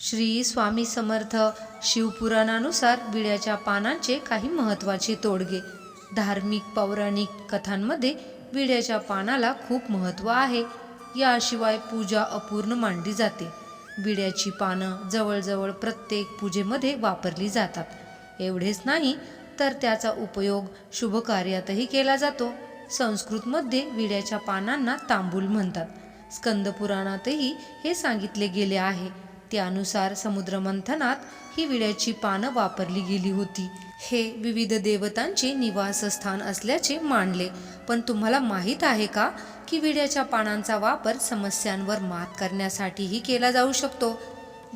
श्री स्वामी समर्थ शिवपुराणानुसार विड्याच्या पानांचे काही महत्त्वाचे तोडगे. धार्मिक पौराणिक कथांमध्ये विड्याच्या पानाला खूप महत्त्व आहे. याशिवाय पूजा अपूर्ण मांडली जाते. विड्याची पानं जवळजवळ प्रत्येक पूजेमध्ये वापरली जातात. एवढेच नाही तर त्याचा उपयोग शुभ कार्यातही केला जातो. संस्कृतमध्ये विड्याच्या पानांना तांबूल म्हणतात. स्कंदपुराणातही हे सांगितले गेले आहे. त्यानुसार समुद्रमंथनात ही विड्याची पानं वापरली गेली होती. हे विविध देवतांचे निवासस्थान असल्याचे मानले. पण तुम्हाला माहीत आहे का की विड्याच्या पानांचा वापर समस्यांवर मात करण्यासाठीही केला जाऊ शकतो?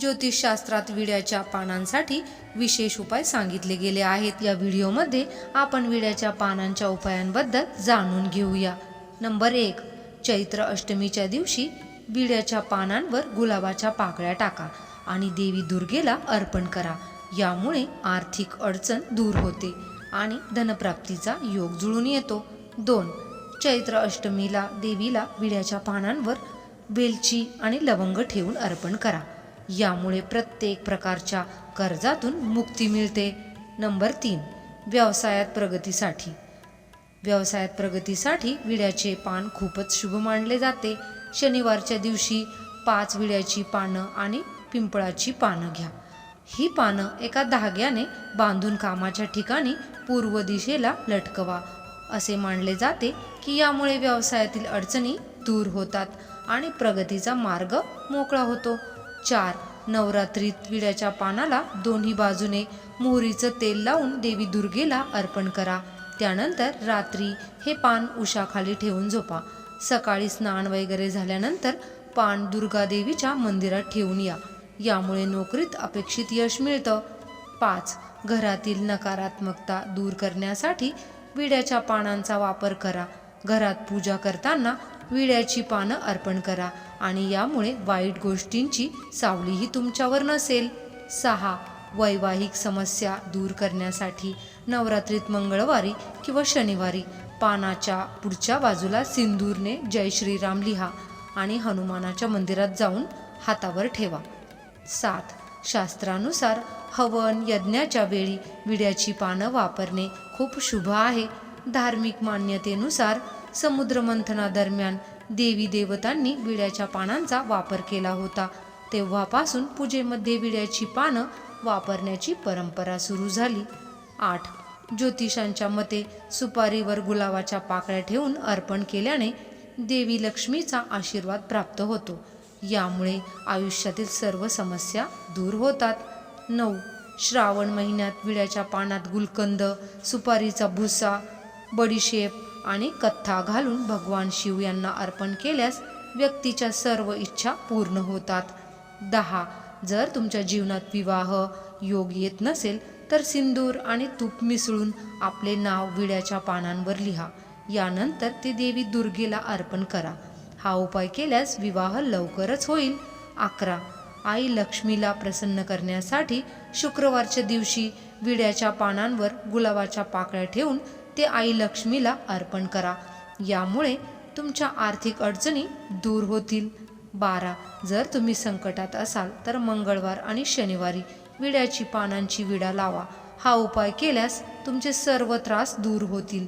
ज्योतिषशास्त्रात विड्याच्या पानांसाठी विशेष उपाय सांगितले गेले आहेत. या व्हिडिओमध्ये आपण विड्याच्या पानांच्या उपायांबद्दल जाणून घेऊया. नंबर एक चैत्र अष्टमीच्या दिवशी विड्याच्या पानांवर गुलाबाच्या पाकळ्या टाका आणि देवी दुर्गेला अर्पण करा. यामुळे आर्थिक अडचण दूर होते आणि धनप्राप्तीचा योग जुळून येतो. दोन चैत्र अष्टमीला देवीला विड्याच्या पानांवर वेलची आणि लवंग ठेवून अर्पण करा. यामुळे प्रत्येक प्रकारच्या कर्जातून मुक्ती मिळते. नंबर तीन व्यवसायात प्रगतीसाठी. व्यवसायात प्रगतीसाठी विड्याचे पान खूपच शुभ मानले जाते. शनिवारच्या दिवशी पाच विड्याची पानं आणि पिंपळाची पानं घ्या. ही पानं एका धाग्याने बांधून कामाच्या ठिकाणी पूर्व दिशेला लटकवा. असे मानले जाते की यामुळे व्यवसायातील अडचणी दूर होतात आणि प्रगतीचा मार्ग मोकळा होतो. चार नवरात्रीत विड्याच्या पानाला दोन्ही बाजूने मोहरीचं तेल लावून देवी दुर्गेला अर्पण करा. त्यानंतर रात्री हे पान उशाखाली ठेवून झोपा. सकाळी स्नान वगैरे झाल्यानंतर पान दुर्गादेवीच्या मंदिरात ठेवून या. यामुळे नोकरीत अपेक्षित यश मिळतं. पाच. घरातील नकारात्मकता दूर करण्यासाठी विड्याच्या पानांचा वापर करा. घरात पूजा करताना विड्याची पानं अर्पण करा आणि यामुळे वाईट गोष्टींची सावलीही तुमच्यावर नसेल. सहा. वैवाहिक समस्या दूर करण्यासाठी नवरात्रीत मंगळवारी किंवा शनिवारी पानाच्या पुढच्या बाजूला सिंदूरने जय श्रीराम लिहा आणि हनुमानाच्या मंदिरात जाऊन हातावर ठेवा. सात. शास्त्रानुसार हवन यज्ञाच्या वेळी विड्याची पानं वापरणे खूप शुभ आहे. धार्मिक मान्यतेनुसार समुद्रमंथनादरम्यान देवी देवतांनी विड्याच्या पानांचा वापर केला होता. तेव्हापासून पूजेमध्ये विड्याची पानं वापरण्याची परंपरा सुरू झाली. आठ. ज्योतिषांच्या मते सुपारीवर गुलाबाच्या पाकळ्या ठेवून अर्पण केल्याने देवी लक्ष्मीचा आशीर्वाद प्राप्त होतो. यामुळे आयुष्यातील सर्व समस्या दूर होतात. नऊ. श्रावण महिन्यात विड्याच्या पानात गुलकंद सुपारीचा भुसा बडीशेप आणि कथ्था घालून भगवान शिव यांना अर्पण केल्यास व्यक्तीच्या सर्व इच्छा पूर्ण होतात. दहा. जर तुमच्या जीवनात विवाह योग येत नसेल तर सिंदूर आणि तूप मिसळून आपले नाव विड्याच्या पानांवर लिहा. यानंतर ते देवी दुर्गेला अर्पण करा. हा उपाय केल्यास विवाह लवकरच होईल. अकरा. आई लक्ष्मीला प्रसन्न करण्यासाठी शुक्रवारच्या दिवशी विड्याच्या पानांवर गुलाबाच्या पाकळ्या ठेवून ते आई लक्ष्मीला अर्पण करा. यामुळे तुमच्या आर्थिक अडचणी दूर होतील. बारा. जर तुम्ही संकटात असाल तर मंगळवार आणि शनिवारी विड्याची पानांची विडा लावा. हा उपाय केल्यास तुमचे सर्व त्रास दूर होतील.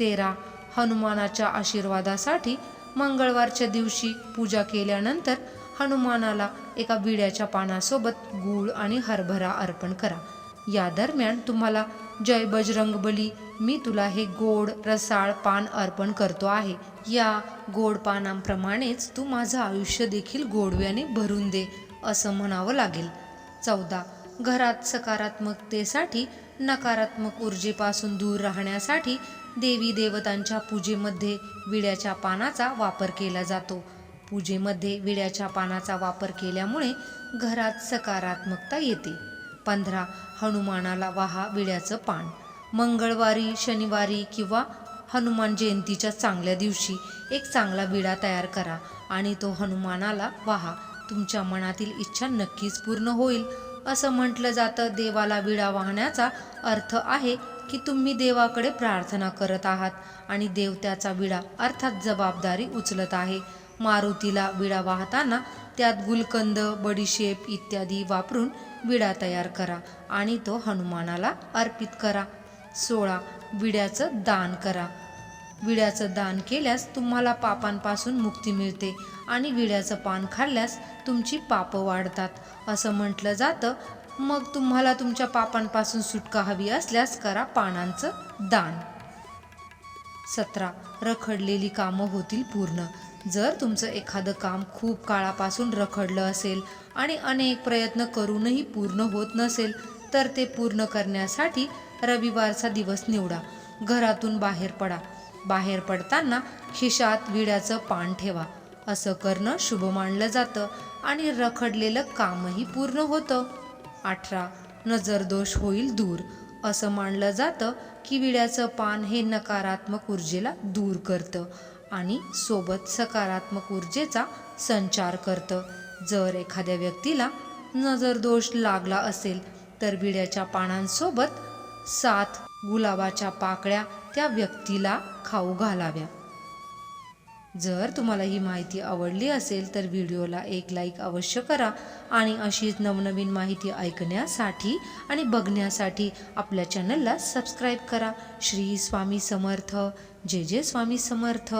तेरा. हनुमानाच्या आशीर्वादासाठी मंगळवारच्या दिवशी पूजा केल्यानंतर हनुमानाला एका विड्याच्या पानासोबत गूळ आणि हरभरा अर्पण करा. या दरम्यान तुम्हाला जय बजरंग बली मी तुला हे गोड रसाळ पान अर्पण करतो आहे. या गोड पानांप्रमाणेच तू माझं आयुष्य देखील गोडव्याने भरून दे असं म्हणावं लागेल. चौदा. घरात सकारात्मकतेसाठी नकारात्मक ऊर्जेपासून दूर राहण्यासाठी देवी देवतांच्या पूजेमध्ये विड्याच्या पानाचा वापर केला जातो. पूजेमध्ये विड्याच्या पानाचा वापर केल्यामुळे घरात सकारात्मकता येते. पंधरा. हनुमानाला वाहा विड्याचं पान. मंगळवारी शनिवारी किंवा हनुमान जयंतीच्या चांगल्या दिवशी एक चांगला विडा तयार करा आणि तो हनुमानाला वाहा. तुमच्या मनातील इच्छा नक्कीच पूर्ण होईल. असं म्हटलं जातं देवाला विडा वाहण्याचा अर्थ आहे की तुम्ही देवाकडे प्रार्थना करत आहात आणि देव त्याचा विडा अर्थात जबाबदारी उचलत आहे. मारुतीला विडा वाहताना त्यात गुलकंद बडीशेप इत्यादी वापरून विडा तयार करा आणि तो हनुमानाला अर्पित करा. सोळा. विड्याचं दान करा. विड्याचं दान केल्यास तुम्हाला पापांपासून मुक्ती मिळते आणि विड्याचं पान खाल्ल्यास तुमची पापं वाढतात. असं म्हटलं जातं. मग तुम्हाला तुमच्या पापांपासून सुटका हवी असल्यास करा पानांचं दान. सतरा. रखडलेली कामं होतील पूर्ण. जर तुमचं एखादं काम खूप काळापासून रखडलं असेल आणि अनेक प्रयत्न करूनही पूर्ण होत नसेल तर ते पूर्ण करण्यासाठी रविवारचा दिवस निवडा. घरातून बाहेर पडा. बाहेर पडताना खिशात विड्याचं पान ठेवा. असं करणं शुभ मानलं जातं आणि रखडलेलं कामही पूर्ण होतं. अठरा नजरदोष होईल दूर. असं मानलं जातं की विड्याचं पान हे नकारात्मक ऊर्जेला दूर करतं आणि सोबत सकारात्मक ऊर्जेचा संचार करतं. जर एखाद्या व्यक्तीला नजरदोष लागला असेल तर विड्याच्या पानांसोबत सात गुलाबाच्या पाकळ्या त्या व्यक्तीला खाऊ घालाव्या. जर तुम्हाला ही माहिती आवडली असेल तर व्हिडिओला एक लाईक अवश्य करा आणि अशीच नवनवीन माहिती ऐकण्यासाठी आणि बघण्यासाठी आपल्या चॅनलला सबस्क्राईब करा. श्री स्वामी समर्थ. जय जय स्वामी समर्थ.